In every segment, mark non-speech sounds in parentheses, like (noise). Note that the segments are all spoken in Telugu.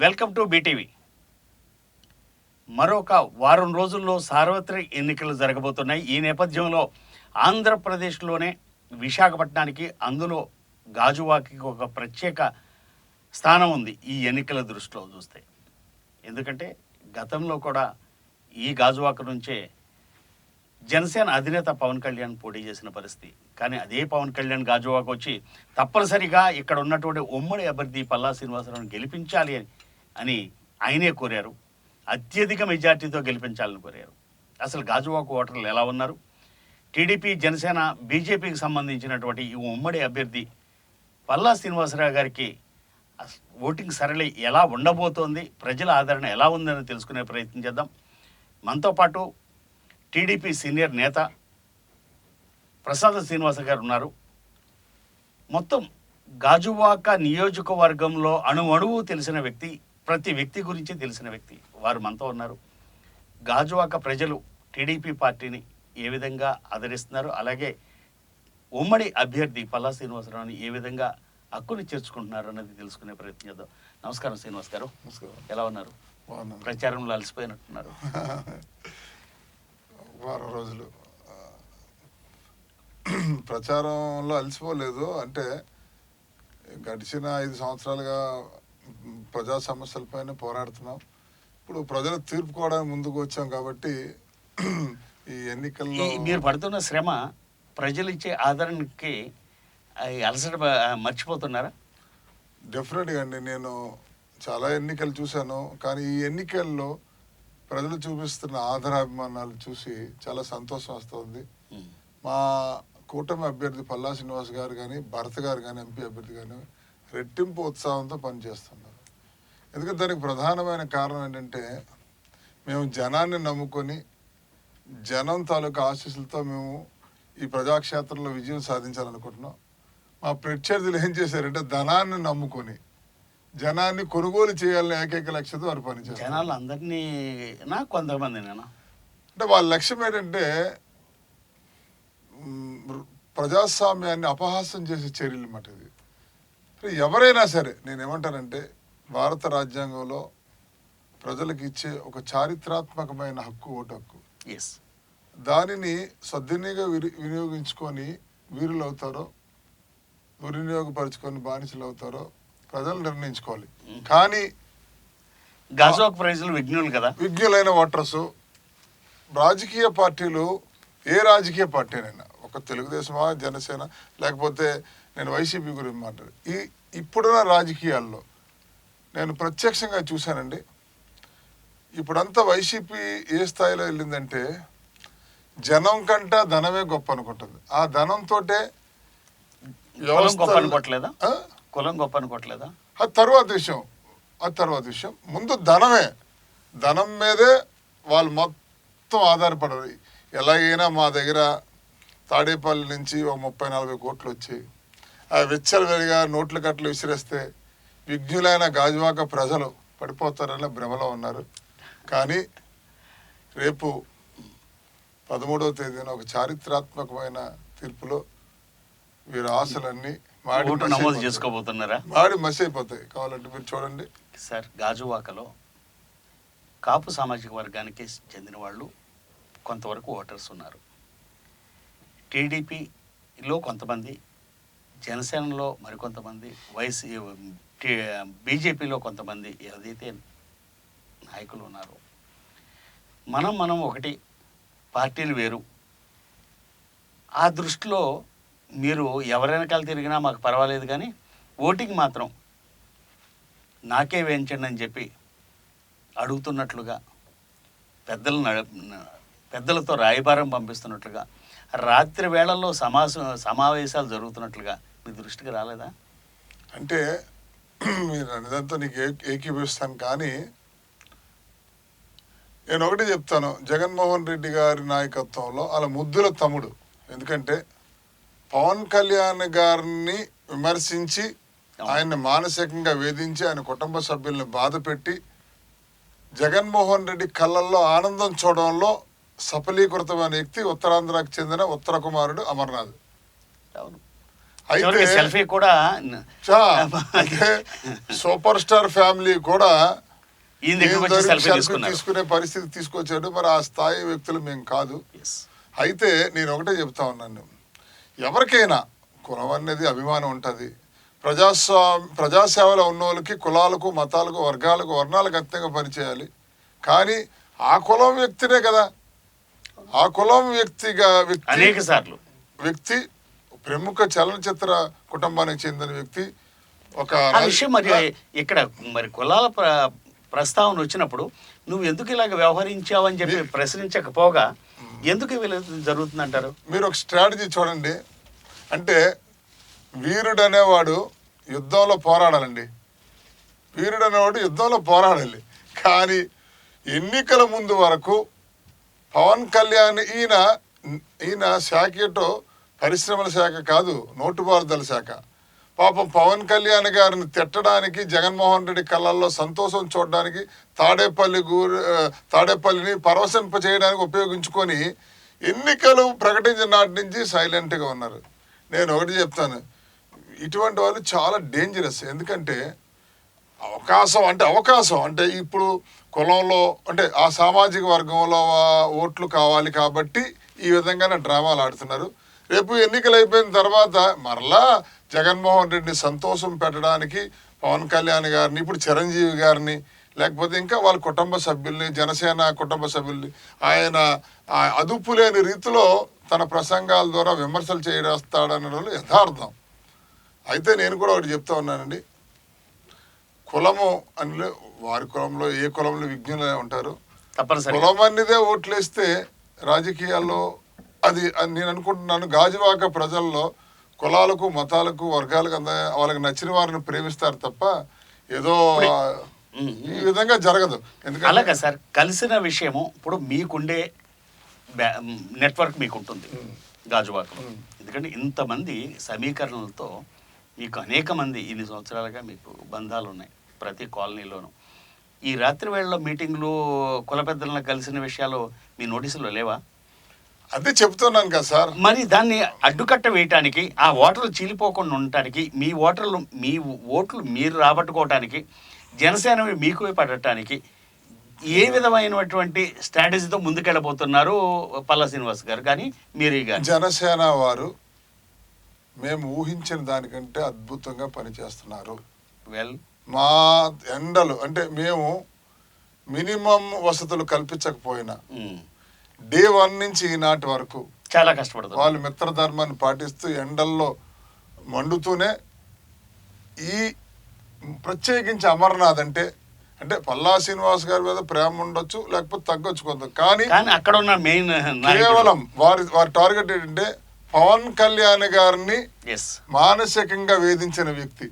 Welcome to BTV. మరొక వారం రోజుల్లో సార్వత్రిక ఎన్నికలు జరగబోతున్నాయి. ఈ నేపథ్యంలో ఆంధ్రప్రదేశ్లోనే విశాఖపట్నానికి అందులో గాజువాకి ఒక ప్రత్యేక స్థానం ఉంది ఈ ఎన్నికల దృష్టిలో చూస్తే. ఎందుకంటే గతంలో కూడా ఈ గాజువాక నుంచే జనసేన అధినేత పవన్ కళ్యాణ్ పోటీ చేసిన పరిస్థితి. కానీ అదే పవన్ కళ్యాణ్ గాజువాకు వచ్చి తప్పనిసరిగా ఇక్కడ ఉన్నటువంటి ఉమ్మడి అభ్యర్థి పల్లా శ్రీనివాసరావుని గెలిపించాలి అని అని ఆయనే కోరారు. అత్యధిక మెజార్టీతో గెలిపించాలని కోరారు. అసలు గాజువాకు ఓటర్లు ఎలా ఉన్నారు? టీడీపీ జనసేన బీజేపీకి సంబంధించినటువంటి ఈ ఉమ్మడి అభ్యర్థి పల్లా శ్రీనివాసరావు గారికి ఓటింగ్ సరళి ఎలా ఉండబోతోంది? ప్రజల ఆదరణ ఎలా ఉందని తెలుసుకునే ప్రయత్నం చేద్దాం. మనతో పాటు టీడీపీ సీనియర్ నేత ప్రసాద శ్రీనివాస గారు ఉన్నారు. మొత్తం గాజువాక నియోజకవర్గంలో అణు అణువు తెలిసిన వ్యక్తి ప్రతి వ్యక్తి గురించి తెలిసిన వ్యక్తి. వారు మనతో ఉన్నారు. గాజువాక ప్రజలు టీడీపీ పార్టీని ఏ విధంగా ఆదరిస్తున్నారు? అలాగే ఉమ్మడి అభ్యర్థి పల్లా శ్రీనివాసరావుని ఏ విధంగా హక్కుని చేర్చుకుంటున్నారు అన్నది తెలుసుకునే ప్రయత్నం చేద్దాం. నమస్కారం శ్రీనివాస్ గారు. ఎలా ఉన్నారు? ప్రచారంలో అలసిపోయినట్టున్నారు. (laughs) వారం రోజులు. (clears throat) ప్రచారంలో అలసిపోలేదు. అంటే గడిచిన ఐదు సంవత్సరాలుగా ప్రజా సమస్యలపైన పోరాడుతున్నాం. ఇప్పుడు ప్రజలు తీర్పుకోవడానికి ముందుకు వచ్చాం కాబట్టి ఈ ఎన్నికల్లో మీరు పడుతున్న శ్రమ ప్రజలు ఇచ్చే ఆదరణకి అలసట మర్చిపోతున్నారా? డెఫినెట్గా అండి. నేను చాలా ఎన్నికలు చూశాను. కానీ ఈ ఎన్నికల్లో ప్రజలు చూపిస్తున్న ఆదరాభిమానాలు చూసి చాలా సంతోషం వస్తుంది. మా కూటమి అభ్యర్థి పల్లా శ్రీనివాస్ గారు కానీ భరత్ గారు కానీ ఎంపీ అభ్యర్థి కానీ రెట్టింపు ఉత్సాహంతో పనిచేస్తున్నారు. ఎందుకంటే దానికి ప్రధానమైన కారణం ఏంటంటే మేము జనాన్ని నమ్ముకొని జనం తాలూకా ఆశీస్సులతో మేము ఈ ప్రజాక్షేత్రంలో విజయం సాధించాలనుకుంటున్నాం. మా ప్రత్యర్థులు ఏం చేశారంటే ధనాన్ని నమ్ముకొని జనాన్ని కొనుగోలు చేయాలనే ఏకైక లక్ష్యంతో వారు పనిచేస్తారు జనాలు అందరినీ కొంతమంది నేను? అంటే వాళ్ళ లక్ష్యం ఏంటంటే ప్రజాస్వామ్యాన్ని అపహాస్యం చేసే చర్యలు మాట ఇది ఎవరైనా సరే నేను ఏమంటానంటే భారత రాజ్యాంగంలో ప్రజలకు ఇచ్చే ఒక చారిత్రాత్మకమైన హక్కు ఓటు హక్కు. దానిని సద్వినియోగ విని- వినియోగించుకొని వీరులు అవుతారో దుర్వినియోగపరుచుకొని బానిసలు అవుతారో ప్రజలు నిర్ణయించుకోవాలి. కానీ గాజువాక్ ప్రజలు విఘ్నులు కదా? విజ్ఞులైన ఓటర్స్ రాజకీయ పార్టీలు ఏ రాజకీయ పార్టీనైనా ఒక తెలుగుదేశమా జనసేన లేకపోతే నేను వైసీపీ గురించి మాట్లాడు ఈ ఇప్పుడున్న రాజకీయాల్లో నేను ప్రత్యక్షంగా చూశానండి. ఇప్పుడంతా వైసీపీ ఏ స్థాయిలో వెళ్ళిందంటే జనం కంట ధనమే గొప్ప అనుకుంటుంది. ఆ ధనంతోటే కులం గొప్ప అనుకోవట్లేదా? ఆ? కులం గొప్ప అనుకోవట్లేదా? అది తర్వాత విషయం. అది తర్వాత విషయం. ముందు ధనమే. ధనం మీదే వాళ్ళు మొత్తం ఆధారపడరు. ఎలాగైనా మా దగ్గర తాడేపల్లి నుంచి ఒక ముప్పై నలభై కోట్లు వచ్చి ఆ వెచ్చలవిడిగా నోట్ల కట్టలు విసిరేస్తే విఘ్నులైన గాజువాక ప్రజలు పడిపోతారనే భ్రమలో ఉన్నారు. కానీ రేపు పదమూడవ తేదీన ఒక చారిత్రాత్మకమైన తీర్పులో వీరి ఆశలన్నీ మాడి నమోదు. చేసుకోబోతున్నారా? మాడి మసి అయిపోతాయి కావాలంటే మీరు చూడండి. సార్ గాజువాకలో కాపు సామాజిక వర్గానికి చెందిన వాళ్ళు కొంతవరకు ఓటర్స్ ఉన్నారు. టీడీపీలో కొంతమంది జనసేనలో మరికొంతమంది వైసీ బీజేపీలో కొంతమంది ఏదైతే నాయకులు ఉన్నారో మనం మనం ఒకటి పార్టీలు వేరు. ఆ దృష్టిలో మీరు ఎవరెనకాల తిరిగినా మాకు పర్వాలేదు కానీ ఓటింగ్ మాత్రం నాకే వేయించండి అని చెప్పి అడుగుతున్నట్లుగా పెద్దలు నడ పెద్దలతో రాయబారం పంపిస్తున్నట్లుగా రాత్రి వేళల్లో సమాస సమావేశాలు జరుగుతున్నట్లుగా మీ దృష్టికి రాలేదా? అంటే మీరు అన్నదంతా నీకు ఏ ఏకీభవిస్తాను కానీ నేను ఒకటి చెప్తాను. జగన్మోహన్ రెడ్డి గారి నాయకత్వంలో అలా ముద్దుల తమ్ముడు. ఎందుకంటే పవన్ కళ్యాణ్ గారిని విమర్శించి ఆయన్ని మానసికంగా వేధించి ఆయన కుటుంబ సభ్యుల్ని బాధ పెట్టి జగన్మోహన్ రెడ్డి కళ్ళల్లో ఆనందం చూడడంలో సఫలీకృతమైన వ్యక్తి ఉత్తరాంధ్రకు చెందిన ఉత్తర కుమారుడు అమర్నాథ్. అవును. అయితే సెల్ఫీ కూడా (laughs) సూపర్ స్టార్ ఫ్యామిలీ కూడా తీసుకునే పరిస్థితి తీసుకొచ్చాడు. మరి ఆ స్థాయి వ్యక్తులు మేము కాదు. అయితే నేను ఒకటే చెప్తా ఉన్నాను. ఎవరికైనా కులం అనేది అభిమానం ఉంటుంది. ప్రజాస్వామ్య ప్రజాసేవలో ఉన్న వాళ్ళకి కులాలకు మతాలకు వర్గాలకు వర్ణాలకు అత్యంగా పనిచేయాలి కానీ ఆ కులం వ్యక్తినే కదా. ఆ కులం వ్యక్తిగా వ్యక్తి వ్యక్తి ప్రముఖ చలనచిత్ర కుటుంబానికి చెందిన వ్యక్తి ఒక ఆ విషయం మరి ఇక్కడ మరి కులాల ప్ర ప్రస్తావన వచ్చినప్పుడు నువ్వు ఎందుకు ఇలాగ వ్యవహరించావని చెప్పి ప్రశ్నించకపోగా ఎందుకు ఇలా జరుగుతుందంటారు? మీరు ఒక స్ట్రాటజీ చూడండి. అంటే వీరుడు అనేవాడు యుద్ధంలో పోరాడాలండి. వీరుడు అనేవాడు యుద్ధంలో పోరాడాలి. కానీ ఎన్నికల ముందు వరకు పవన్ కళ్యాణ్ ఈయన ఈయన శాఖ ఏంటో పరిశ్రమల శాఖ కాదు నోటుపారుదల శాఖ. పాపం పవన్ కళ్యాణ్ గారిని తిట్టడానికి జగన్మోహన్ రెడ్డి కళ్ళల్లో సంతోషం చూడడానికి తాడేపల్లి గూరు తాడేపల్లిని పరవశింప చేయడానికి ఉపయోగించుకొని ఎన్నికలు ప్రకటించిన నాటి నుంచి సైలెంట్గా ఉన్నారు. నేను ఒకటి చెప్తాను. ఇటువంటి వాళ్ళు చాలా డేంజరస్. ఎందుకంటే అవకాశం అంటే అవకాశం అంటే ఇప్పుడు కులంలో అంటే ఆ సామాజిక వర్గంలో ఓట్లు కావాలి కాబట్టి ఈ విధంగానే డ్రామాలు ఆడుతున్నారు. రేపు ఎన్నికలు అయిపోయిన తర్వాత మరలా జగన్మోహన్ రెడ్డిని సంతోషం పెట్టడానికి పవన్ కళ్యాణ్ గారిని ఇప్పుడు చిరంజీవి గారిని లేకపోతే ఇంకా వాళ్ళ కుటుంబ సభ్యుల్ని జనసేన కుటుంబ సభ్యుల్ని ఆయన ఆ అదుపు లేని రీతిలో తన ప్రసంగాల ద్వారా విమర్శలు చేయస్తాడనడంలో యథార్థం. అయితే నేను కూడా ఒకటి చెప్తా ఉన్నానండి. కులము అని వారి కులంలో ఏ కులంలో విజ్ఞులే ఉంటారు? తప్పనిసరి కులం అన్నదే ఓట్లేస్తే రాజకీయాల్లో అది అది నేను అనుకుంటున్నాను గాజువాక ప్రజల్లో కులాలకు మతాలకు వర్గాలకు అంద వాళ్ళకి నచ్చిన వారిని ప్రేమిస్తారు తప్ప ఏదో ఈ విధంగా జరగదు. ఎందుకంటే అలాగా సార్ కలిసిన విషయము ఇప్పుడు మీకుండే నెట్వర్క్ మీకు ఉంటుంది గాజువాకలో. ఎందుకంటే ఇంతమంది సమీకరణలతో మీకు అనేక మంది ఇన్ని సంవత్సరాలుగా మీకు బంధాలు ఉన్నాయి ప్రతి కాలనీలోనూ. ఈ రాత్రి వేళలో మీటింగ్లు కుల పెద్దలను కలిసిన విషయాలు మీ నోటీసులో లేవా? అదే చెప్తున్నాను కదా సార్. మరి దాన్ని అడ్డుకట్ట వేయటానికి ఆ ఓటర్లు చీలిపోకుండా ఉండటానికి మీ ఓటర్లు మీ ఓట్లు మీరు రాబట్టుకోవటానికి జనసేన మీకు పడటానికి ఏ విధమైనటువంటి స్ట్రాటజీతో ముందుకెళ్ళబోతున్నారు పల్లా శ్రీనివాస్ గారు? కానీ మీరు జనసేన వారు మేము ఊహించిన దానికంటే అద్భుతంగా పనిచేస్తున్నారు. వెల్ మా ఎండలు అంటే మేము మినిమం వసతులు కల్పించకపోయినా డే వన్ నుంచి ఈనాటి వరకు చాలా కష్టపడుతున్నారు వాళ్ళు మిత్రధర్మాన్ని పాటిస్తూ ఎండల్లో మండుతూనే ఈ ప్రత్యేకించి అమర్నాథ్ అంటే అంటే పల్లా శ్రీనివాస్ గారి మీద ప్రేమ ఉండొచ్చు లేకపోతే తగ్గొచ్చు కొంత. కానీ అక్కడ ఉన్న మెయిన్ కేవలం వారి వారి టార్గెట్ ఏంటంటే పవన్ కళ్యాణ్ గారిని మానసికంగా వేధించిన వ్యక్తి.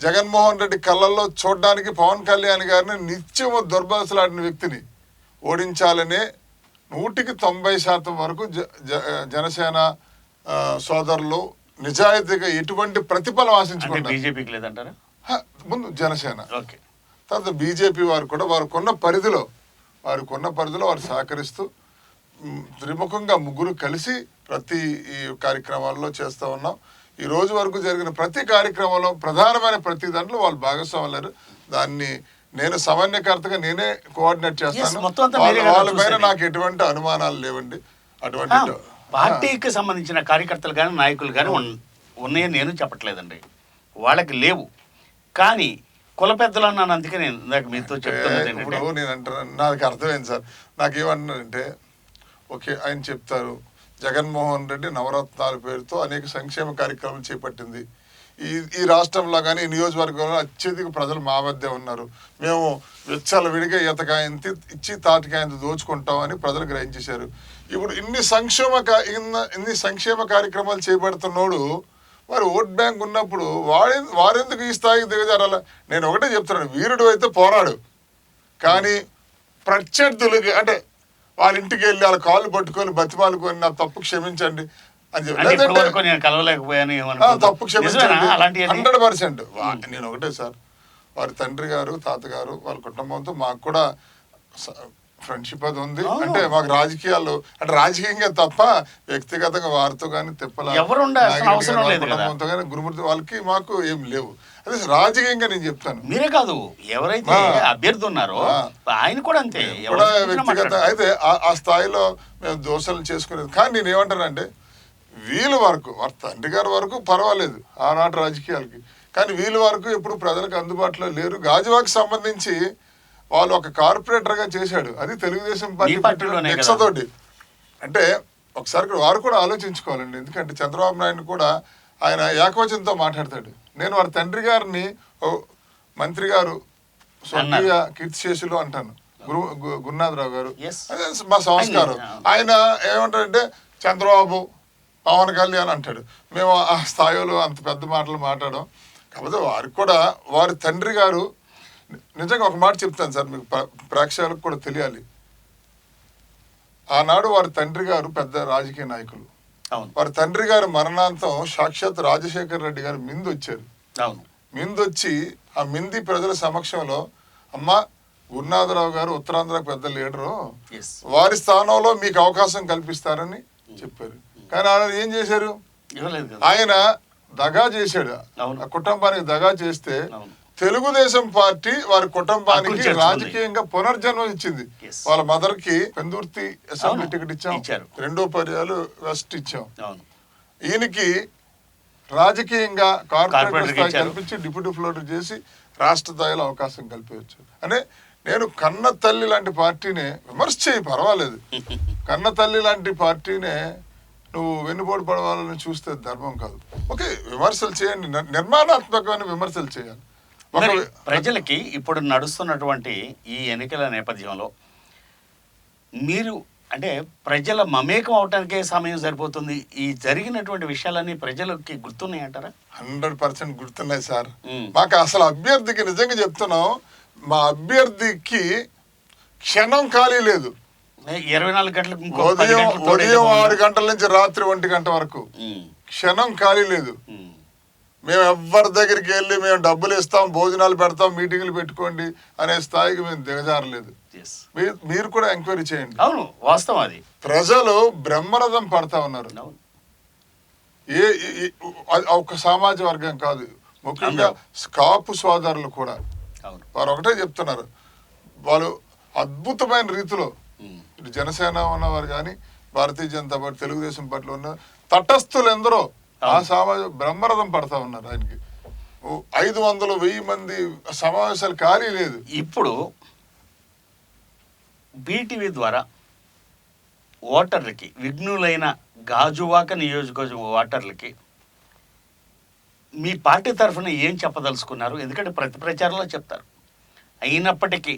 జగన్మోహన్ రెడ్డి కళ్ళల్లో చూడడానికి పవన్ కళ్యాణ్ గారిని నిత్యము దుర్భాషలాడిన వ్యక్తిని ఓడించాలనే నూటికి తొంభై శాతం వరకు జనసేన సోదరులు నిజాయితీగా ఎటువంటి ప్రతిఫలం అంటే ఆశించుకున్నారు బీజేపీకి లేదంటారా? ముందు జనసేన. ఓకే. తర్వాత బీజేపీ వారు కూడా వారు కొన్న పరిధిలో వారు కొన్న పరిధిలో వారు సహకరిస్తూ త్రిముఖంగా ముగ్గురు కలిసి ప్రతి ఈ కార్యక్రమాల్లో చేస్తూ ఉన్నాం. ఈ రోజు వరకు జరిగిన ప్రతి కార్యక్రమంలో ప్రధానమైన ప్రతి దాంట్లో వాళ్ళు భాగస్వాములు దాన్ని నేను సమన్వయకర్తగా నేనే కోఆర్డినేట్ చేస్తాను. వాళ్ళ పైన. నాకు ఎటువంటి అనుమానాలు లేవండి. అటువంటి పార్టీకి సంబంధించిన కార్యకర్తలు కానీ నాయకులు కానీ ఉన్నాయని నేను చెప్పట్లేదండి. వాళ్ళకి లేవు. కానీ కుల పెద్దలు అన్నాను అందుకే నేను ఇందాక మీతో చెప్తున్నది ఇప్పుడు నేను అంటున్నాను నాకు అర్థమైంది సార్. నాకు ఏమంటున్నానంటే ఓకే ఆయన చెప్తారు. జగన్మోహన్ రెడ్డి నవరత్నాల పేరుతో అనేక సంక్షేమ కార్యక్రమాలు చేపట్టింది. ఈ ఈ రాష్ట్రంలో కానీ ఈ నియోజకవర్గంలో అత్యధిక ప్రజలు మా మధ్య ఉన్నారు. మేము వెచ్చల విడిగా ఈతకాయంత ఇచ్చి తాటికాయంత దోచుకుంటామని ప్రజలు గ్రహించేశారు. ఇప్పుడు ఇన్ని సంక్షేమ ఇన్ని సంక్షేమ కార్యక్రమాలు చేపడుతున్నోడు మరి ఓట్ బ్యాంక్ ఉన్నప్పుడు వాడి వారెందుకు ఈ స్థాయికి దిగజారాల? నేను ఒకటే చెప్తున్నాను వీరుడు అయితే పోరాడు. కానీ ప్రత్యర్థులకి అంటే వాళ్ళ ఇంటికి వెళ్ళి వాళ్ళ కాళ్ళు పట్టుకొని బతిమాలుకొని నా తప్పు క్షమించండి నేను కలవలేకపోయాను హండ్రెడ్ పర్సెంట్. నేను ఒకటే సార్. వారి తండ్రి గారు తాతగారు వాళ్ళ కుటుంబంతో మాకు కూడా ఫ్రెండ్షిప్ అది ఉంది. అంటే మాకు రాజకీయాలు అంటే రాజకీయంగా తప్ప వ్యక్తిగతంగా వారితో కానీ తిప్పల. కుటుంబంతో కానీ గురుమూర్తి వాళ్ళకి మాకు ఏం లేవు. అదే రాజకీయంగా నేను చెప్తాను. మీరే కాదు ఎవరైతే. అభ్యర్థి ఉన్నారో. ఆయన కూడా అంతే. వ్యక్తిగత. అయితే ఆ- ఆ స్థాయిలో మేము దోషాలు చేసుకునేది. కానీ నేను ఏమంటానంటే వీళ్ళ వరకు వారి తండ్రి గారి వరకు పర్వాలేదు ఆనాటి రాజకీయాలకి. కానీ వీళ్ళ వరకు ఇప్పుడు ప్రజలకు అందుబాటులో లేరు. గాజువాకి సంబంధించి వాళ్ళు ఒక కార్పొరేటర్గా చేశాడు. అది తెలుగుదేశం పార్టీ. తోటి అంటే ఒకసారి కూడా వారు కూడా ఆలోచించుకోవాలండి. ఎందుకంటే చంద్రబాబు నాయుడు కూడా ఆయన ఏకవచనంతో మాట్లాడతాడు. నేను వారి తండ్రి గారిని మంత్రి గారు స్వర్గీయ కీర్తిశేషులు అంటాను. గురు గురునాథరావు గారు. అదే మా సంస్కారం. ఆయన- ఏమంటాడంటే చంద్రబాబు పవన్ కళ్యాణ్ అంటాడు. మేము ఆ స్థాయిలో అంత పెద్ద మాటలు మాట్లాడడం. కాకపోతే వారికి కూడా వారి తండ్రి గారు నిజంగా ఒక మాట చెప్తాను సార్ మీకు ప్ర- ప్రేక్షకులకు కూడా తెలియాలి. ఆనాడు వారి తండ్రి గారు పెద్ద రాజకీయ నాయకులు. అవును. వారి తండ్రి గారి మరణాంతం సాక్షాత్ రాజశేఖర్ రెడ్డి గారు మిందు వచ్చారు. అవును. మిందొచ్చి ఆ మింది ప్రజల సమక్షంలో అమ్మ గురునాథరావు గారు ఉత్తరాంధ్ర పెద్ద లీడరు. వారి స్థానంలో మీకు అవకాశం కల్పిస్తారని చెప్పారు. కానీ ఆయన ఏం చేశారు ఆయన దగా చేశాడు. ఆ కుటుంబానికి దగా చేస్తే తెలుగుదేశం పార్టీ వారి కుటుంబానికి. రాజకీయంగా పునర్జన్మం ఇచ్చింది. వాళ్ళ మదర్కి పెందుర్తి అసెంబ్లీ. టికెట్ ఇచ్చాం. రెండో పర్యాలు వెస్ట్ ఇచ్చాం ఈయనకి రాజకీయంగా కార్పొరేట్ స్థాయి. కల్పించి డిప్యూటీ ఫ్లోటర్ చేసి రాష్ట్ర స్థాయిలో అవకాశం కల్పించచ్చు అంటే నేను కన్న తల్లి లాంటి పార్టీనే విమర్శ చేయి పర్వాలేదు (laughs) కన్న తల్లి లాంటి పార్టీనే నువ్వు వెన్నుపోటు పడవాలని చూస్తే ధర్మం కాదు. ఓకే విమర్శలు చేయండి. నిర్- నిర్మాణాత్మకమైన విమర్శలు చేయాలి. ప్రజలకి ఇప్పుడు నడుస్తున్నటువంటి ఈ ఎన్నికల నేపథ్యంలో మీరు అంటే ప్రజల మమేకం అవటానికే సమయం సరిపోతుంది. ఈ జరిగినటువంటి విషయాలన్నీ ప్రజలకి గుర్తున్నాయి అంటారా? హండ్రెడ్ పర్సెంట్ గుర్తున్నాయి సార్. మాకు అసలు అభ్యర్థికి నిజంగా చెప్తున్నాం మా అభ్యర్థికి క్షణం ఖాళీ లేదు. ఇరవై నాలుగు గంటలకు ఇంకో పది ఉదయం గంటలు ఆరు. గంటల నుంచి రాత్రి ఒంటి గంట వరకు. ఉమ్, క్షణం ఖాళీ లేదు. ఉమ్, మేము ఎవ్వరి దగ్గరికి వెళ్ళి మేము డబ్బులు ఇస్తాం భోజనాలు పెడతాం మీటింగ్లు పెట్టుకోండి అనే స్థాయికి మేము దిగజారలేదు. Yes. మీరు మీరు కూడా ఎంక్వైరీ చేయండి. అవును వాస్తవం అది. ప్రజలు బ్రహ్మరథం పడతా ఉన్నారు. అవును. ఏ ఏ- ఏ- అది ఒక సామాజిక వర్గం కాదు. ముఖ్యంగా కాపు సోదరులు కూడా. అవును. వారు ఒకటే చెప్తున్నారు. వాళ్ళు అద్భుతమైన రీతిలో ఉమ్, ఇటు జనసేన ఉన్నవారు కానీ భారతీయ జనతా పార్టీ తెలుగుదేశం పార్టీలో ఉన్న తటస్థులు ఎందరో ఆ సమాజ బ్రహ్మరథం పడతా ఉన్నారు ఆయనకి. ఐదు వందలు వెయ్యి మంది సమావేశాలు ఖాళీ లేదు. ఇప్పుడు బీటీవీ ద్వారా ఓటర్లకి విఘ్నులైన గాజువాక నియోజకవర్గం ఓటర్లకి మీ పార్టీ తరఫున ఏం చెప్పదలుచుకున్నారు? ఎందుకంటే ప్రతి ప్రచారంలో చెప్తారు. అయినప్పటికీ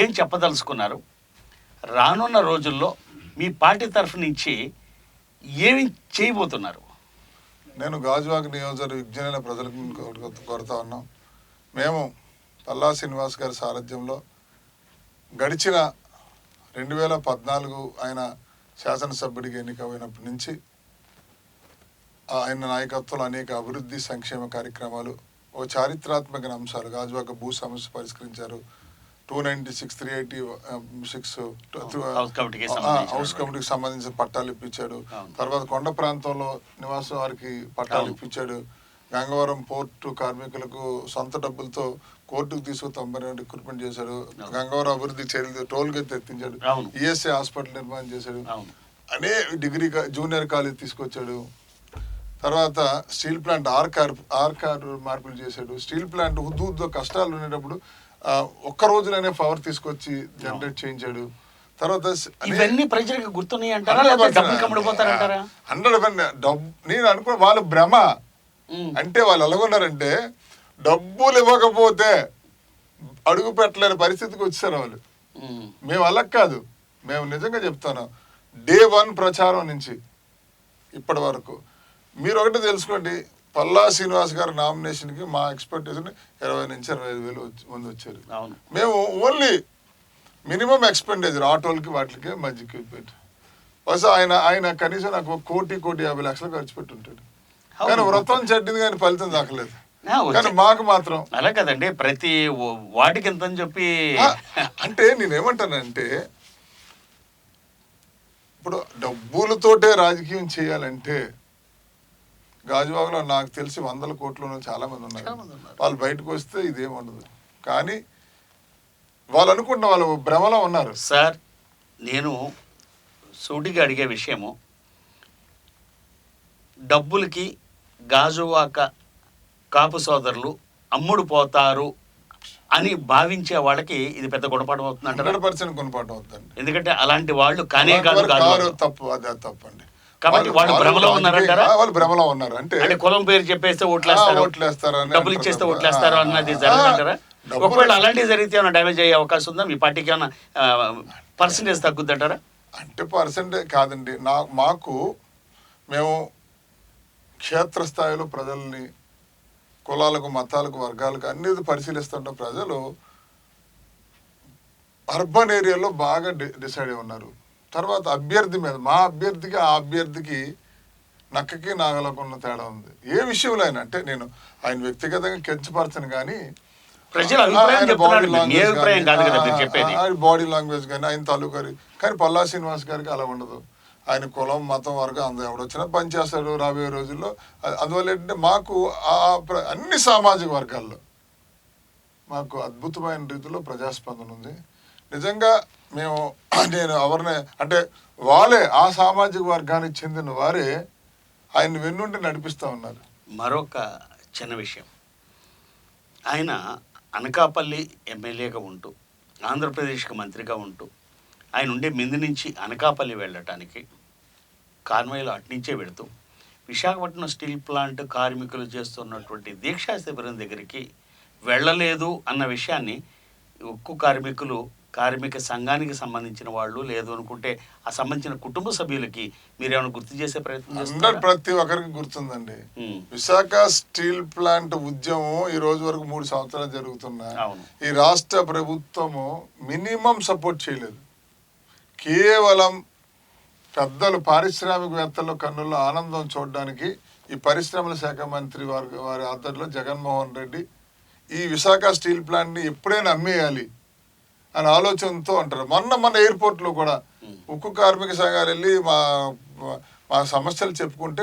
ఏం చెప్పదలుచుకున్నారు? రానున్న రోజుల్లో మీ పార్టీ తరఫు నుంచి ఏమి చేయబోతున్నారు? నేను గాజువాక నియోజకవర్గ విజ్ఞాన ప్రజలకు కోరు- కోరుతా ఉన్నాం. మేము పల్లా శ్రీనివాస్ గారి సారథ్యంలో గడిచిన రెండు వేల పద్నాలుగు ఆయన శాసనసభ్యుడికి ఎన్నికైనప్పటి నుంచి ఆయన నాయకత్వంలో అనేక అభివృద్ధి సంక్షేమ కార్యక్రమాలు ఓ చారిత్రాత్మక అంశాలు గాజువాక భూ సమస్య పరిష్కరించారు. Two ninety six three eighty six house కమిటీకి సంబంధించిన పట్టాలు ఇప్పించాడు. తర్వాత కొండ ప్రాంతంలో నివాసం వారికి పట్టాలు. ఇప్పించాడు. గంగవరం పోర్టు కార్మికులకు సొంత డబ్బులతో కోర్టుకు తీసుకు తొంభై రెండు రిక్రూట్మెంట్ చేశాడు. గంగవరం అభివృద్ధి చర్యలు టోల్ గేట్ ఎత్తించాడు. ఈఎస్ఐ హాస్పిటల్ నిర్మాణం చేశాడు. అనే డిగ్రీ జూనియర్ కాలేజ్ తీసుకొచ్చాడు. తర్వాత స్టీల్ ప్లాంట్ ఆర్కార్ ఆర్కార్ మార్పులు చేశాడు. స్టీల్ ప్లాంట్ ఉద్దు ఉద్దు కష్టాలు ఉండేటప్పుడు ఒక్క రోజులోనే పవర్ తీసుకొచ్చి జనరేట్ చేయించాడు. తర్వాత ఇవన్నీ ప్రజలకు గుర్తున్నాయి అంటారా? హండ్రెడ్ డబ్బు నేను అనుకో వాళ్ళు భ్రమ. అంటే వాళ్ళు ఎలాగొన్నారంటే డబ్బులు ఇవ్వకపోతే అడుగు పెట్టలేని పరిస్థితికి వచ్చారు వాళ్ళు. మేము అలా కాదు. మేము నిజంగా చెప్తాను. డే వన్ ప్రచారం నుంచి ఇప్పటి వరకు. మీరు ఒకటి తెలుసుకోండి. పల్లా శ్రీనివాస్ గారి నామినేషన్కి మా ఎక్స్పెక్టేషన్ ఇరవై నుంచి ఇరవై ఐదు వేలు మంది వచ్చారు. మేము ఓన్లీ మినిమం ఎక్స్పెండిచర్ ఆటోలకి వాటికి మధ్యకి పెట్టి. బహుశా ఆయన ఆయన కనీసం నాకు కోటి కోటి యాభై లక్షలు ఖర్చు పెట్టి ఉంటాడు. అవును. కానీ వ్రతం చెడ్డింది కానీ ఫలితం దక్కలేదు వచ్చి- కానీ మాకు మాత్రం అలా కదండి ప్రతి వాటికి ఎంత చెప్పి అంటే నేనేమంటానంటే ఇప్పుడు డబ్బులతోటే రాజకీయం చేయాలంటే గాజువాకలో నాకు తెలిసి వందల కోట్లు ఉన్న చాలా మంది ఉన్నారు. వాళ్ళు బయటకు వస్తే ఇదేం ఉండదు. కానీ వాళ్ళు అనుకుంటున్న వాళ్ళు భ్రమలో ఉన్నారు. సార్ నేను సూటిగా అడిగే విషయము డబ్బులకి గాజువాక కాపు సోదరులు అమ్ముడు పోతారు అని భావించే వాళ్ళకి ఇది పెద్ద గుణపాఠం అవుతుందంటారా? హండ్రెడ్ పర్సెంట్ కొనుపాటు అవుతుందండి. ఎందుకంటే అలాంటి వాళ్ళు కానే కాదు తప్పు అదే తప్పండి. కాబట్టి వాళ్ళు భ్రమలో ఉన్నారంటారా? వాళ్ళు భ్రమలో ఉన్నారు. అంటే అంటే కులం పేరు చెప్పేస్తే ఓట్లేస్తారు ఓట్లేస్తారు డబ్బులు ఇచ్చేస్తే. ఓట్లేస్తారు అన్నది డబ్బులు- ఒకవేళ అలాంటివి జరిగితే ఏమైనా డ్యామేజ్ అయ్యే అవకాశం ఉందా? మీ పార్టీకి ఏమైనా పర్సంటేజ్ తగ్గుద్దంటారా? అంటే పర్సెంటే కాదండి. నా మాకు మేము క్షేత్రస్థాయిలో ప్రజల్ని కులాలకు మతాలకు వర్గాలకు అన్ని పరిశీలిస్తుంటే ప్రజలు అర్బన్ ఏరియాలో బాగా డి- డిసైడ్ అయి ఉన్నారు. తర్వాత అభ్యర్థి మీద మా అభ్యర్థికి ఆ అభ్యర్థికి నక్కకి నాగలకు ఉన్న తేడా ఉంది. ఏ విషయంలో అయినా అంటే నేను ఆయన వ్యక్తిగతంగా కించపరచను కానీ బాడీ లాంగ్వేజ్ కానీ ఆయన తాలూకు గారి కానీ పల్లా శ్రీనివాస్ గారికి అలా ఉండదు. ఆయన కులం మతం వర్గం అంత ఎవడొచ్చినా పనిచేస్తాడు రాబోయే రోజుల్లో. అందువల్ల ఏంటంటే మాకు ఆ ప్ర- అన్ని సామాజిక వర్గాల్లో మాకు అద్భుతమైన రీతిలో ప్రజాస్పందన ఉంది. నిజంగా మేము నేను ఎవరిని అంటే వాళ్ళే ఆ సామాజిక వర్గానికి చెందిన వారే ఆయన వెన్నుండి నడిపిస్తూ ఉన్నారు. మరొక చిన్న విషయం. ఆయన అనకాపల్లి ఎమ్మెల్యేగా ఉంటూ ఆంధ్రప్రదేశ్కి మంత్రిగా ఉంటూ ఆయన ఉండే మింది నుంచి అనకాపల్లి వెళ్ళటానికి కాన్వాయ్లో అట్నుంచే వెళుతూ విశాఖపట్నం స్టీల్ ప్లాంట్ కార్మికులు చేస్తున్నటువంటి దీక్షా శిబిరం దగ్గరికి వెళ్ళలేదు అన్న విషయాన్ని ఉక్కు కార్మికులు కార్మిక సంఘానికి సంబంధించిన వాళ్ళు లేదు అనుకుంటే ఆ సంబంధించిన కుటుంబ సభ్యులకి మీరేమైనా గుర్తు చేసే ప్రయత్నం ప్రతి ఒక్కరికి గుర్తుందండి. విశాఖ స్టీల్ ప్లాంట్ ఉద్యమం ఈ రోజు వరకు మూడు సంవత్సరాలు జరుగుతున్నా. ఈ రాష్ట్ర ప్రభుత్వము మినిమం సపోర్ట్ చేయలేదు. కేవలం పెద్దలు పారిశ్రామికవేత్తల కన్నుల్లో ఆనందం చూడడానికి ఈ పరిశ్రమల శాఖ మంత్రి వారి వారి ఆధ్వర్యంలో జగన్మోహన్ రెడ్డి ఈ విశాఖ స్టీల్ ప్లాంట్ని ఎప్పుడైనా అమ్మేయాలి. అనే ఆలోచనతో అంటారు. మొన్న మన ఎయిర్పోర్ట్లో కూడా ఉక్కు కార్మిక సంఘాలు వెళ్ళి మా మా- సమస్యలు చెప్పుకుంటే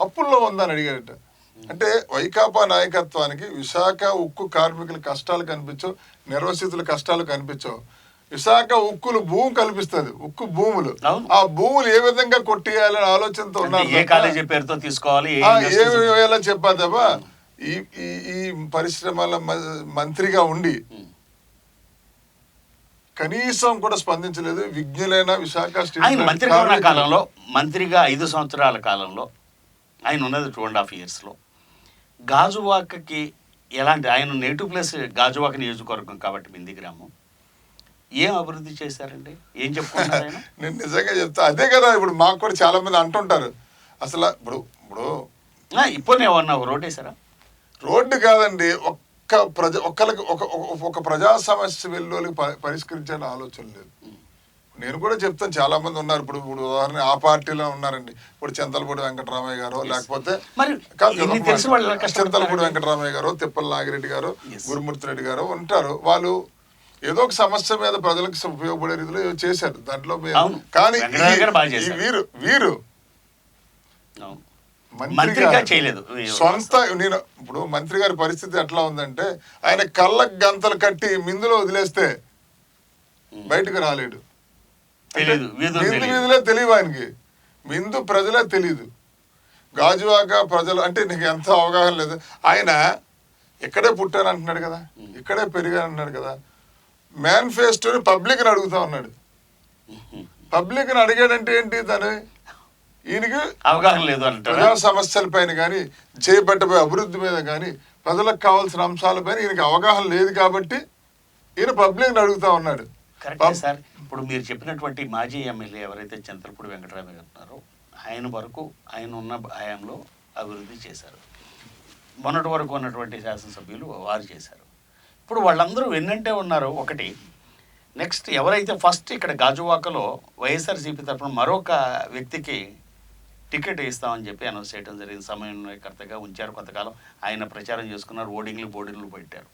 అప్పుల్లో ఉందని అడిగారట. అంటే వైకాపా నాయకత్వానికి విశాఖ ఉక్కు కార్మికుల కష్టాలు కనిపించవు నిర్వసితుల కష్టాలు కనిపించవు. విశాఖ ఉక్కులు భూమి కల్పిస్తుంది ఉక్కు భూములు. ఆ భూములు ఏ విధంగా కొట్టేయాలనే ఆలోచనతో ఉన్నారు ఏ కాలేజీ పేరుతో తీసుకోవాలి ఏమి ఈ ఈ ఈ పరిశ్రమల మంత్రిగా ఉండి. కనీసం కూడా స్పందించలేదు. విజ్ఞులైన విశాఖ ఆయన కార్మికులు- కాలంలో మంత్రిగా ఐదు సంవత్సరాల కాలంలో ఆయన ఉన్నది టూ అండ్ హాఫ్ ఇయర్స్లో గాజువాకకి ఎలాంటి ఆయన నేటివ్ ప్లేస్ గాజువాక నియోజకవర్గం కాబట్టి మింది గ్రామం. ఏం అభివృద్ధి చేశారండి? ఏం చెప్పుకున్నారు ఆయన? (laughs) నేను నిజంగా చెప్తా అదే కదా ఇప్పుడు మాకు కూడా చాలా మంది అంటుంటారు. అసలు ఇప్పుడు ఇప్పుడు ఇప్పుడు ఏమన్నా రోడ్ వేసారా రోడ్డు కాదండి ఒక్క ప్రజ ఒక్కరికి ఒక ఒక- ప్రజా సమస్య ప- పరిష్కరించే ఆలోచన లేదు నేను కూడా చెప్తాను చాలా మంది ఉన్నారు ఇప్పుడు ఇప్పుడు ఉదాహరణ ఆ పార్టీలో ఉన్నారండి ఇప్పుడు చింతలపూడి వెంకటరామయ్య గారు లేకపోతే వాళ్ళు? చింతలపూడి వెంకటరామయ్య గారు తిప్పల నాగిరెడ్డి గారు. గురుమూర్తి రెడ్డి గారు ఉంటారు వాళ్ళు ఏదో ఒక సమస్య మీద ప్రజలకు ఉపయోగపడే రీతిలో చేశారు దాంట్లో. కానీ. వీరు వీరు మంత్రిగా చేయలేదు. సొంత నేను ఇప్పుడు మంత్రి గారి పరిస్థితి ఎట్లా ఉందంటే ఆయన కళ్ళకు గంతలు కట్టి మిందులో వదిలేస్తే బయటకు రాలేడు. మిందు. వీధులే తెలియదు ఆయనకి. మిందు ప్రజలే తెలియదు గాజువాక ప్రజలు అంటే నీకు ఎంత అవగాహన లేదు. ఆయన ఇక్కడే పుట్టాను అంటున్నాడు కదా. ఇక్కడే పెరిగాను అంటున్నాడు కదా. మేనిఫెస్టోని పబ్లిక్ని అడుగుతా ఉన్నాడు. పబ్లిక్ని అడిగాడంటే ఏంటి తను? ఈయనకి అవగాహన లేదు అంటారా? ప్రజా సమస్యల పైన కానీ చేపట్టబోయే అభివృద్ధి మీద కానీ ప్రజలకు కావాల్సిన అంశాలపైన ఈయనకి అవగాహన లేదు కాబట్టి ఈయన పబ్లిక్ అడుగుతా ఉన్నాడు. కరెక్టే సార్. ఇప్పుడు మీరు చెప్పినటువంటి మాజీ ఎమ్మెల్యే ఎవరైతే చంద్రపూడి వెంకటరామయ్య గారు ఉన్నారో ఆయన వరకు ఆయన ఉన్న హయాంలో అభివృద్ధి చేశారు. మొన్నటి వరకు ఉన్నటువంటి శాసనసభ్యులు వారు చేశారు. ఇప్పుడు వాళ్ళందరూ ఎన్నంటే ఉన్నారు ఒకటి నెక్స్ట్ ఎవరైతే ఫస్ట్ ఇక్కడ గాజువాకలో వైఎస్ఆర్సీపీ తరఫున మరొక వ్యక్తికి టికెట్ ఇస్తామని చెప్పి అనౌన్స్ చేయడం జరిగింది. సమన్వయకర్తగా ఉంచారు. కొంతకాలం ఆయన ప్రచారం చేసుకున్నారు. ఓడింగ్లు బోర్డింగ్లు పెట్టారు.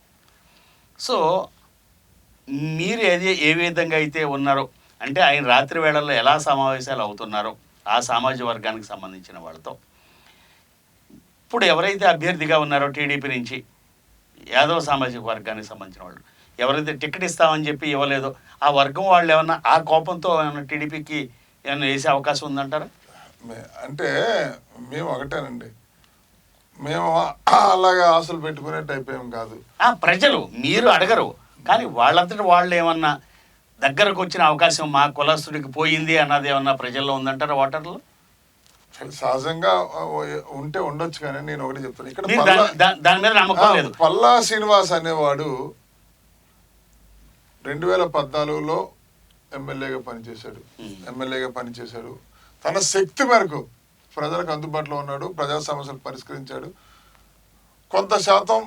సో మీరు ఏది ఏ విధంగా అయితే ఉన్నారో అంటే ఆయన రాత్రి వేళల్లో ఎలా సమావేశాలు అవుతున్నారో ఆ సామాజిక వర్గానికి సంబంధించిన వాళ్ళతో. ఇప్పుడు ఎవరైతే అభ్యర్థిగా ఉన్నారో టీడీపీ నుంచి యాదవ సామాజిక వర్గానికి సంబంధించిన వాళ్ళు ఎవరైతే టికెట్ ఇస్తామని చెప్పి ఇవ్వలేదో ఆ వర్గం వాళ్ళు ఏమన్నా ఆ కోపంతో ఏమన్నా టీడీపీకి ఏమన్నా వేసే అవకాశం ఉందంటారా? అంటే మేము ఒకటేనండి. మేము అలాగా ఆశలు పెట్టుకునే టైప్ ఏం కాదు. ప్రజలు మీరు అడగరు. కానీ వాళ్ళంతటి వాళ్ళు ఏమన్నా దగ్గరకు వచ్చిన అవకాశం మా కులస్తుడికి పోయింది అన్నది ఏమన్నా ప్రజల్లో ఉందంటారా ఓటర్లు సహజంగా ఉంటే ఉండొచ్చు కానీ నేను ఒకటి చెప్తాను ఇక్కడ దాని- మీద నమ్మకం లేదు. పల్లా శ్రీనివాస్ అనేవాడు రెండు వేల పద్నాలుగులో ఎమ్మెల్యేగా పనిచేశాడు. ఎమ్మెల్యేగా పనిచేశాడు. తన శక్తి మేరకు ప్రజలకు అందుబాటులో ఉన్నాడు ప్రజా సమస్యలు పరిష్కరించాడు. కొంత శాతం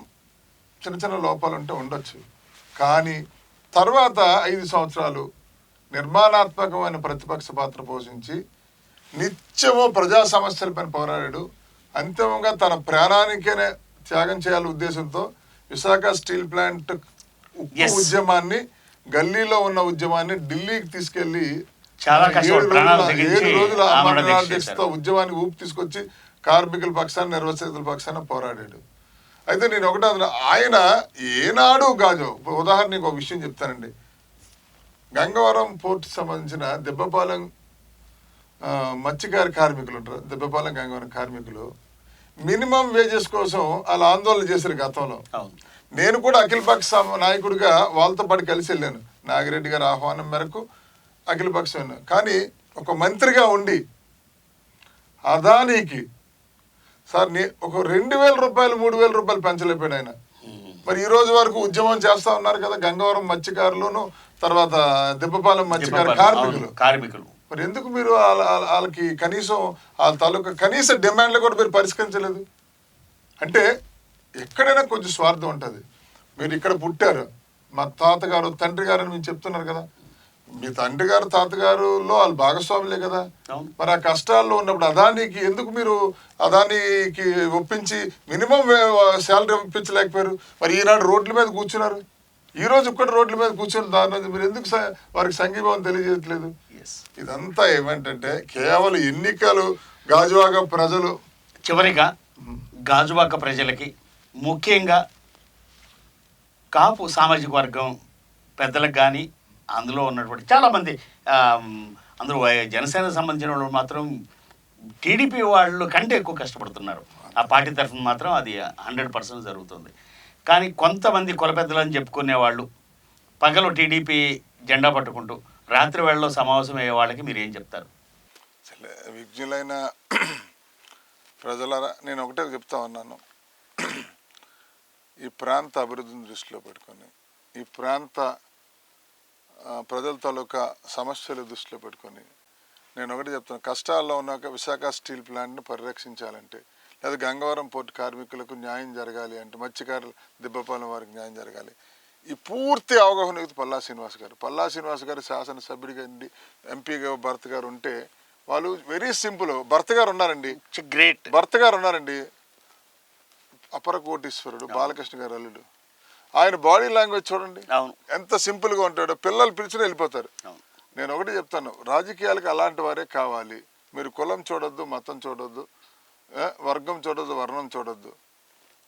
చిన్న చిన్న లోపాలు ఉంటే ఉండొచ్చు. కానీ తర్వాత ఐదు సంవత్సరాలు నిర్మాణాత్మకమైన ప్రతిపక్ష పాత్ర పోషించి నిత్యము ప్రజా సమస్యలపైన పోరాడాడు. అంతిమంగా తన ప్రాణానికే త్యాగం చేయాలనే ఉద్దేశంతో విశాఖ స్టీల్ ప్లాంట్. ఉద్యమాన్ని గల్లీలో ఉన్న ఉద్యమాన్ని ఢిల్లీకి తీసుకెళ్ళి చాలా కష్టపడి ప్రాణాలు తెగించి. ఉద్యమాన్ని ఊపి తీసుకొచ్చి కార్మికుల పక్షాన నిర్వసితుల పక్షాన పోరాడాడు. అయితే నేను ఒకటే ఆయన ఏనాడు గాజు ఉదాహరణకి ఒక విషయం చెప్తానండి. గంగవరం పోర్టు సంబంధించిన దెబ్బపాలెం మత్స్యకార కార్మికులు ఉంటారు దెబ్బపాలెం గంగవరం కార్మికులు మినిమం వేజెస్ కోసం వాళ్ళు ఆందోళన చేశారు గతంలో. నేను కూడా అఖిలపక్ష సమ- నాయకుడిగా వాళ్ళతో పాటు కలిసి వెళ్ళాను. నాగిరెడ్డి గారి ఆహ్వానం మేరకు అఖిలపక్షం. కానీ ఒక మంత్రిగా ఉండి అదానీకి సార్ నే ఒక రెండు వేల రూపాయలు మూడు వేల రూపాయలు పెంచలేపాడు ఆయన. మరి ఈ రోజు వరకు ఉద్యమం చేస్తా ఉన్నారు కదా గంగవరం మత్స్యకారులను తర్వాత దిబ్బపాలెం మత్స్యకార కార్మికులు. కార్మికులు. మరి ఎందుకు మీరు వాళ్ళ- వాళ్ళ- వాళ్ళకి కనీసం వాళ్ళ తాలూకా కనీస డిమాండ్లు కూడా మీరు పరిష్కరించలేదు? అంటే ఎక్కడైనా కొంచెం స్వార్థం ఉంటుంది. మీరు ఇక్కడ పుట్టారు. మా తాతగారు తండ్రి గారు అని మీరు చెప్తున్నారు కదా. మీ తండ్రి గారు తాతగారులో వాళ్ళు భాగస్వాములే కదా. మరి ఆ కష్టాల్లో ఉన్నప్పుడు అదానికి ఎందుకు మీరు అదానికి ఒప్పించి మినిమం శాలరీ ఒప్పించలేకపోయారు? మరి ఈనాడు రోడ్ల మీద కూర్చున్నారు. ఈ రోజు ఒక్కటి రోడ్ల మీద కూర్చొని దాని మీరు ఎందుకు వారికి సంఘీభావం తెలియజేయట్లేదు? ఇదంతా ఏమంటే కేవలం ఎన్నికలు గాజువాక ప్రజలు. చివరిగా గాజువాక ప్రజలకి ముఖ్యంగా కాపు సామాజిక వర్గం పెద్దలకు కానీ అందులో ఉన్నటువంటి చాలామంది అందులో జనసేన సంబంధించిన వాళ్ళు మాత్రం టీడీపీ వాళ్ళు కంటే ఎక్కువ కష్టపడుతున్నారు. ఆ పార్టీ తరఫున మాత్రం అది హండ్రెడ్ పర్సెంట్ జరుగుతుంది. కానీ కొంతమంది కుల పెద్దలని చెప్పుకునే వాళ్ళు పగలు టీడీపీ జెండా పట్టుకుంటూ రాత్రి వేళలో సమావేశం అయ్యే వాళ్ళకి మీరు ఏం చెప్తారు? విజ్ఞులైన ప్రజలరా నేను ఒకటే చెప్తా ఉన్నాను. ఈ ప్రాంత అభివృద్ధిని దృష్టిలో పెట్టుకొని ఈ ప్రాంత ప్రజల తాలూకా సమస్యలు దృష్టిలో పెట్టుకొని నేను ఒకటి చెప్తాను కష్టాల్లో ఉన్నాక విశాఖ స్టీల్ ప్లాంట్ని పరిరక్షించాలంటే లేదా గంగవరం పోర్టు కార్మికులకు న్యాయం జరగాలి అంటే మత్స్యకారులు దిబ్బపాలెం వారికి న్యాయం జరగాలి. ఈ పూర్తి అవగాహన పల్లా శ్రీనివాస్ గారు. పల్లా శ్రీనివాస్ గారు శాసనసభ్యుడిగా ఉండి ఎంపీగా భర్త గారు ఉంటే వాళ్ళు వెరీ సింపుల్ భర్త గారు ఉన్నారండి. గ్రేట్ భర్త గారు ఉన్నారండి. అపర కోటీశ్వరుడు బాలకృష్ణ గారు అల్లుడు. ఆయన బాడీ లాంగ్వేజ్ చూడండి. అవును. ఎంత సింపుల్గా ఉంటాడో. పిల్లలు పిలిచిన వెళ్ళిపోతారు. నేను ఒకటి చెప్తాను. రాజకీయాలకు అలాంటి వారే కావాలి. మీరు కులం చూడొద్దు మతం చూడొద్దు వర్గం చూడొద్దు వర్ణం చూడొద్దు.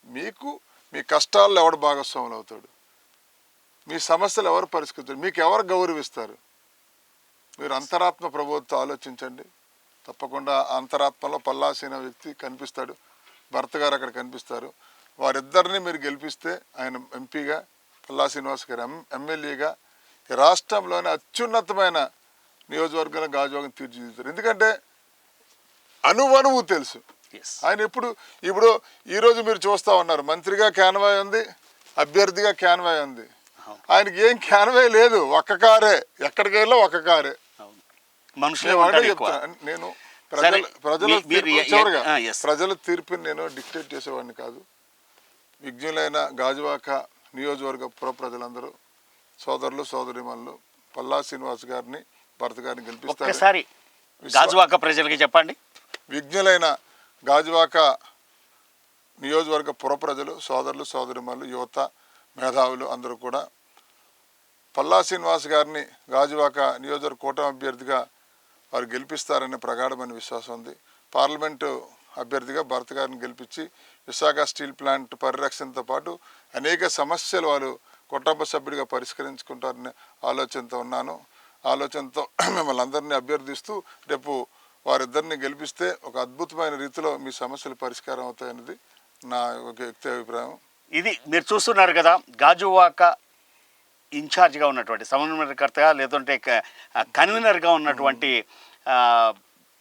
మీకు మీ కష్టాల్లో ఎవడు భాగస్వాములు అవుతాడు? మీ సమస్యలు ఎవరు పరిష్కరిస్తారు? మీకు ఎవరు గౌరవిస్తారు? మీరు అంతరాత్మ ప్రభుత్వం ఆలోచించండి. తప్పకుండా అంతరాత్మలో పల్లాసిన వ్యక్తి కనిపిస్తాడు. భర్త గారు అక్కడ కనిపిస్తారు. వారిద్దరిని మీరు గెలిపిస్తే ఆయన ఎంపీగా పల్లా శ్రీనివాస్ గారు ఎం ఎమ్మెల్యేగా ఈ రాష్ట్రంలోని అత్యున్నతమైన నియోజకవర్గంలో గాజువాగం తీర్చిదిద్దుతారు. ఎందుకంటే అనువనువు తెలుసు. ఆయన ఎప్పుడు ఇప్పుడు ఈరోజు మీరు చూస్తా ఉన్నారు మంత్రిగా క్యాన్వాయ్ ఉంది అభ్యర్థిగా క్యాన్వాయ్ ఉంది. ఆయనకి ఏం క్యాన్వాయ్ లేదు ఒక్క కారే ఎక్కడికి వెళ్ళా ఒక్క కారే. నేను ప్రజల. ప్రజల తీర్పుని నేను డిక్టేట్ చేసేవాడిని కాదు. విజ్ఞులైన గాజువాక నియోజకవర్గ పుర ప్రజలందరూ సోదరులు సోదరిమణులు పల్లా శ్రీనివాస్ గారిని భర్త గారిని గెలిపిస్తారు. గాజువాక ప్రజలకి చెప్పండి. విజ్ఞులైన గాజువాక నియోజకవర్గ పుర ప్రజలు సోదరులు సోదరిమణులు యువత మేధావులు అందరూ కూడా పల్లా శ్రీనివాస్ గారిని గాజువాక నియోజకవర్గ కూటమి అభ్యర్థిగా వారు గెలిపిస్తారనే ప్రగాఢమైన విశ్వాసం ఉంది. పార్లమెంటు అభ్యర్థిగా భరత్ గారిని గెలిపించి విశాఖ స్టీల్ ప్లాంట్ పరిరక్షణతో పాటు అనేక సమస్యలు వారు కుటుంబ సభ్యుడిగా పరిష్కరించుకుంటారనే ఆలోచనతో ఉన్నాను. ఆలోచనతో (clears throat) మిమ్మల్ని అందరినీ అభ్యర్థిస్తూ రేపు వారిద్దరిని గెలిపిస్తే ఒక అద్భుతమైన రీతిలో మీ సమస్యలు పరిష్కారం అవుతాయన్నది నా ఒక వ్యక్తి అభిప్రాయం. ఇది మీరు చూస్తున్నారు కదా గాజువాక ఇన్ఛార్జ్గా ఉన్నటువంటి సమన్వయకర్తగా లేదంటే కన్వీనర్గా ఉన్నటువంటి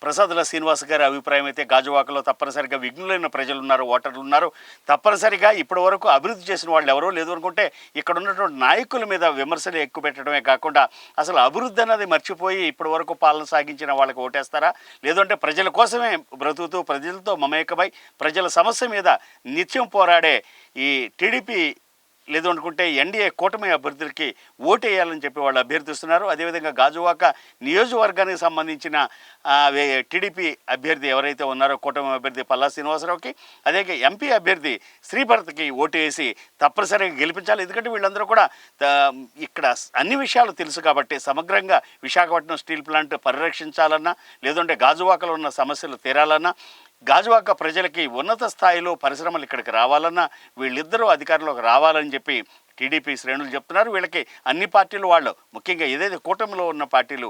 ప్రసాదుల శ్రీనివాస్ గారి అభిప్రాయం అయితే గాజువాకలో తప్పనిసరిగా విఘ్నులైన ప్రజలు ఉన్నారు ఓటర్లు ఉన్నారు. తప్పనిసరిగా ఇప్పటి వరకు అభివృద్ధి చేసిన వాళ్ళు ఎవరో లేదు అనుకుంటే ఇక్కడ ఉన్నటువంటి నాయకుల మీద విమర్శలు ఎక్కువ పెట్టడమే కాకుండా అసలు అభివృద్ధి అన్నది మర్చిపోయి ఇప్పటి వరకు పాలన సాగించిన వాళ్ళకి ఓటేస్తారా? లేదంటే ప్రజల కోసమే బ్రతుకుతూ ప్రజలతో మమేకమై ప్రజల సమస్య మీద నిత్యం పోరాడే ఈ టీడీపీ లేదు అనుకుంటే ఎన్డీఏ కూటమి అభ్యర్థులకి ఓటేయాలని చెప్పి వాళ్ళు అభ్యర్థిస్తున్నారు. అదేవిధంగా గాజువాక నియోజకవర్గానికి సంబంధించిన టీడీపీ అభ్యర్థి ఎవరైతే ఉన్నారో కూటమి అభ్యర్థి పల్లా శ్రీనివాసరావుకి అదే ఎంపీ అభ్యర్థి శ్రీభరత్కి ఓటు వేసి తప్పనిసరిగా గెలిపించాలి. ఎందుకంటే వీళ్ళందరూ కూడా ఇక్కడ అన్ని విషయాలు తెలుసు కాబట్టి సమగ్రంగా విశాఖపట్నం స్టీల్ ప్లాంట్ పరిరక్షించాలన్నా లేదంటే గాజువాకలో ఉన్న సమస్యలు తీరాలన్నా గాజువాక ప్రజలకి ఉన్నత స్థాయిలో పరిశ్రమలు ఇక్కడికి రావాలన్నా వీళ్ళిద్దరూ అధికారంలోకి రావాలని చెప్పి టీడీపీ శ్రేణులు చెప్తున్నారు. వీళ్ళకి అన్ని పార్టీలు వాళ్ళు ముఖ్యంగా ఏదైతే కూటమిలో ఉన్న పార్టీలు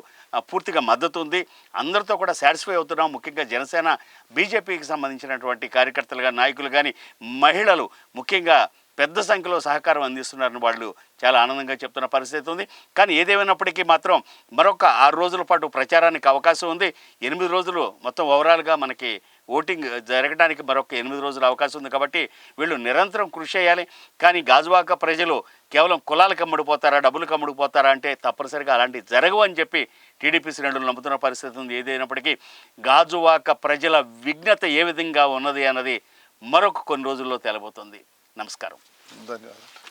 పూర్తిగా మద్దతు ఉంది. అందరితో కూడా సాటిస్ఫై అవుతున్నాం. ముఖ్యంగా జనసేన బీజేపీకి సంబంధించినటువంటి కార్యకర్తలు కానీ నాయకులు కానీ మహిళలు ముఖ్యంగా పెద్ద సంఖ్యలో సహకారం అందిస్తున్నారని వాళ్ళు చాలా ఆనందంగా చెప్తున్న పరిస్థితి ఉంది. కానీ ఏదేమైనప్పటికీ మాత్రం మరొక ఆరు రోజుల పాటు ప్రచారానికి అవకాశం ఉంది. ఎనిమిది రోజులు మొత్తం ఓవరాల్గా మనకి ఓటింగ్ జరగడానికి మరొక ఎనిమిది రోజుల అవకాశం ఉంది కాబట్టి వీళ్ళు నిరంతరం కృషి చేయాలి. కానీ గాజువాక ప్రజలు కేవలం కులాలకు అమ్ముడుపోతారా డబ్బులు కమ్ముడిపోతారా అంటే తప్పనిసరిగా అలాంటివి జరగవు అని చెప్పి టీడీపీ శ్రేణులు నమ్ముతున్న పరిస్థితి ఉంది. ఏదైనప్పటికీ గాజువాక ప్రజల విఘ్నత ఏ విధంగా ఉన్నది అన్నది మరొక కొన్ని రోజుల్లో తేలబోతుంది. నమస్కారం. ధన్యవాదాలు.